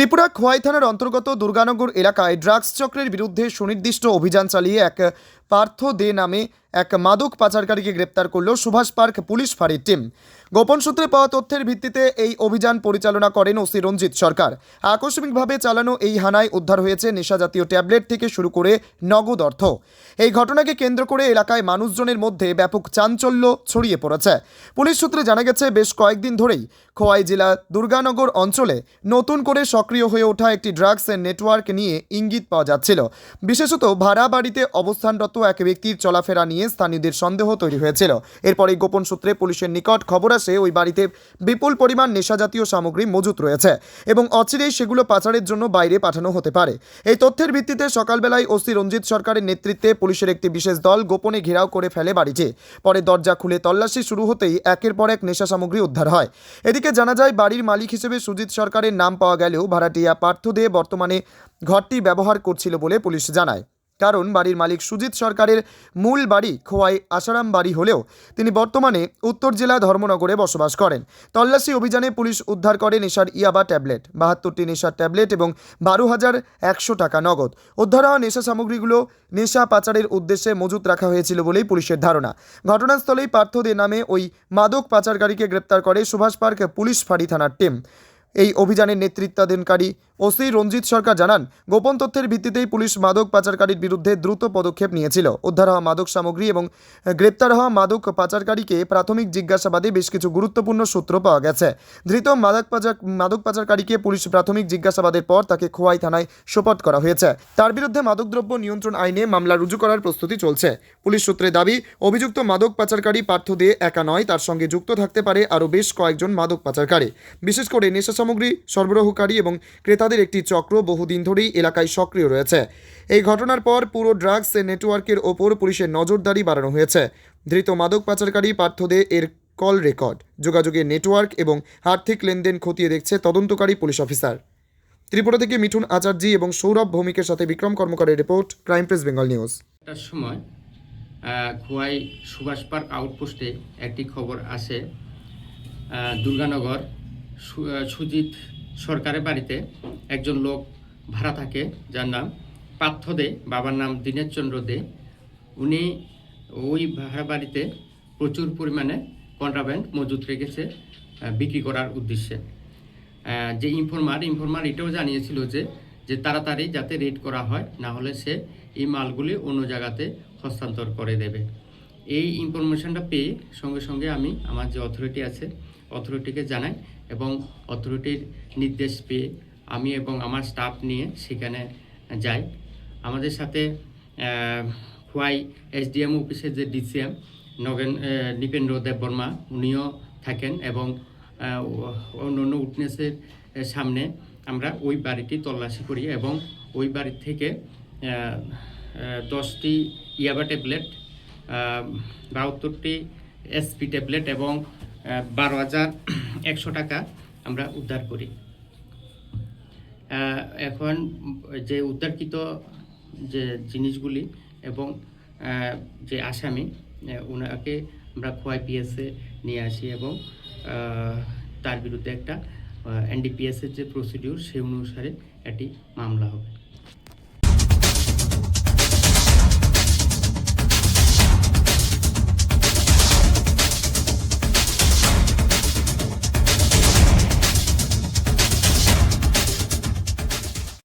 ত্রিপুরা খোয়াই থানার অন্তর্গত দুর্গানগর এলাকায় ড্রাগস চক্রের বিরুদ্ধে সুনির্দিষ্ট অভিযান চালিয়ে এক পার্থ দে নামে এক মাদক পাচারকারীকে গ্রেপ্তার করল সুভাষ পার্ক পুলিশ ফাঁড়ির টিম। গোপন সূত্রে পাওয়া তথ্যের ভিত্তিতে এই অভিযান পরিচালনা করেন ওসি রঞ্জিত সরকার। আকস্মিকভাবে চালানো এই হানায় উদ্ধার হয়েছে নেশাজাতীয় ট্যাবলেট থেকে শুরু করে নগদ অর্থ। এই ঘটনাকে কেন্দ্র করে এলাকায় মানুষজনের মধ্যে ব্যাপক চাঞ্চল্য ছড়িয়ে পড়েছে। পুলিশ সূত্রে জানা গেছে, বেশ কয়েকদিন ধরেই খোয়াই জেলা দুর্গানগর অঞ্চলে নতুন করে সক্রিয় হয়ে ওঠা একটি ড্রাগসের নেটওয়ার্ক নিয়ে ইঙ্গিত পাওয়া যাচ্ছিল। বিশেষত ভাড়া বাড়িতে অবস্থানরত এক ব্যক্তির চলাফেরা নিয়ে স্থানীয়দের সন্দেহ তৈরি হয়েছিল। এরপরে গোপন সূত্রে পুলিশের নিকট খবর আসে, ওই বাড়িতে বিপুল পরিমাণ নেশাজাতীয় সামগ্রী মজুত রয়েছে এবং অচিরেই সেগুলো পাচারের জন্য বাইরে পাঠানো হতে পারে। এই তথ্যের ভিত্তিতে সকালবেলায় ওসি রঞ্জিত সরকারের নেতৃত্বে পুলিশের একটি বিশেষ দল গোপনে ঘেরাও করে ফেলে বাড়িটি। পরে দরজা খুলে তল্লাশি শুরু হতেই একের পর এক নেশা সামগ্রী উদ্ধার হয়। এদিকে জানা যায়, বাড়ির মালিক হিসেবে সুজিত সরকারের নাম পাওয়া গেলেও ভাড়াটিয়া পার্থ দে বর্তমানে ঘরটি ব্যবহার করছিল বলে পুলিশ জানায়। কারণ বাড়ির মালিক সুজিত সরকারের মূল বাড়ি খোয়াই আসারাম বাড়ি হলেও তিনি বর্তমানে উত্তর জেলা ধর্মনগরে বসবাস করেন। তল্লাশি অভিযানে পুলিশ উদ্ধার করে নেশার ইয়াবা ট্যাবলেট, বাহাত্তরটি নেশার ট্যাবলেট এবং বারো হাজার একশো টাকা নগদ। উদ্ধার হওয়া নেশা সামগ্রীগুলো নেশা পাচারের উদ্দেশ্যে মজুত রাখা হয়েছিল বলেই পুলিশের ধারণা। ঘটনাস্থলেই পার্থ দে নামে ওই মাদক পাচারকারীকে গ্রেপ্তার করে সুভাষ পার্ক পুলিশ ফাঁড়ি থানার টিম। এই অভিযানের নেতৃত্বাধীনকারী ওসি রঞ্জিত সরকার জানান, গোপন তথ্যের ভিত্তিতেই পুলিশ মাদক পাচারকারীর বিরুদ্ধে দ্রুত পদক্ষেপ নিয়েছিল। উদ্ধার হওয়া মাদক সামগ্রী এবং গ্রেপ্তার হওয়া মাদক পাচারকারীকে প্রাথমিক জিজ্ঞাসাবাদে বেশ কিছু গুরুত্বপূর্ণ সূত্র পাওয়া গেছে। ধৃত মাদক পাচার, মাদক পাচারকারীকে পুলিশ প্রাথমিক জিজ্ঞাসাবাদের পর তাকে খোয়াই থানায় সোপর্দ করা হয়েছে। তার বিরুদ্ধে মাদকদ্রব্য নিয়ন্ত্রণ আইনে মামলা রুজু করার প্রস্তুতি চলছে। পুলিশ সূত্রে দাবি, অভিযুক্ত মাদক পাচারকারী পার্থ দে একা নয়, তার সঙ্গে যুক্ত থাকতে পারে আরও বেশ কয়েকজন মাদক পাচারকারী। বিশেষ করে নেশা সামগ্রী সরবরাহকারী এবং ক্রেতাদের একটি চক্র বহুদিন ধরেই এলাকায় সক্রিয় রয়েছে। এই ঘটনার পর পুরো ড্রাগস নেটওয়ার্কের ওপর পুলিশের নজরদারি বাড়ানো হয়েছে। ধৃত মাদক পাচারকারী পার্থ দে এর কল রেকর্ড। যোগাযোগের নেটওয়ার্ক এবং আর্থিক লেনদেন খতিয়ে দেখছে তদন্তকারী পুলিশ অফিসার। ত্রিপুরা থেকে মিঠুন আচার্যি এবং সৌরভ ভৌমিকের সাথে Bikram কর্মকারের report, crime press Bengal news. সময় খোয়াই সুভাষ পার্ক আউটপোস্টে একটি খবর আসে। দুর্গানগর সুজিত সরকারের বাড়িতে একজন লোক ভাড়া থাকে, যার নাম পার্থ দে, বাবার নাম দীনেশচন্দ্র দে। উনি ওই ভাড়া বাড়িতে প্রচুর পরিমাণে কন্ট্রাব্যান্ড মজুত রেখেছে বিক্রি করার উদ্দেশ্যে। যে ইনফরমার ইনফরমার এটাও জানিয়েছিল যে যে তাড়াতাড়ি যাতে রেড করা হয়, না হলে সে এই মালগুলি অন্য জায়গাতে হস্তান্তর করে দেবে। এই ইনফরমেশনটা পেয়ে সঙ্গে সঙ্গে আমি, আমার যে অথরিটি আছে অথরিটিকে জানাই এবং অথরিটির নির্দেশ পেয়ে আমি এবং আমার স্টাফ নিয়ে সেখানে যাই। আমাদের সাথে খোয়াই এসডিএম অফিসের যে ডিসিএম নগেন নৃপেন্দ্র দেববর্মা উনিও থাকেন এবং অন্য অন্য উইটনেসের সামনে আমরা ওই বাড়িটি তল্লাশি করি এবং ওই বাড়ি থেকে দশটি ইয়াবা ট্যাবলেট বাহাত্তরটি এসপি ট্যাবলেট এবং বারো হাজার একশো টাকা আমরা উদ্ধার করি। এখন যে উদ্ধারকৃত যে জিনিসগুলি এবং যে আসামি ওনাকে আমরা খোয়াই পিএসে নিয়ে আসি এবং তার বিরুদ্ধে একটা এনডিপিএসের যে প্রসিডিউর সেই অনুসারে একটি মামলা হবে।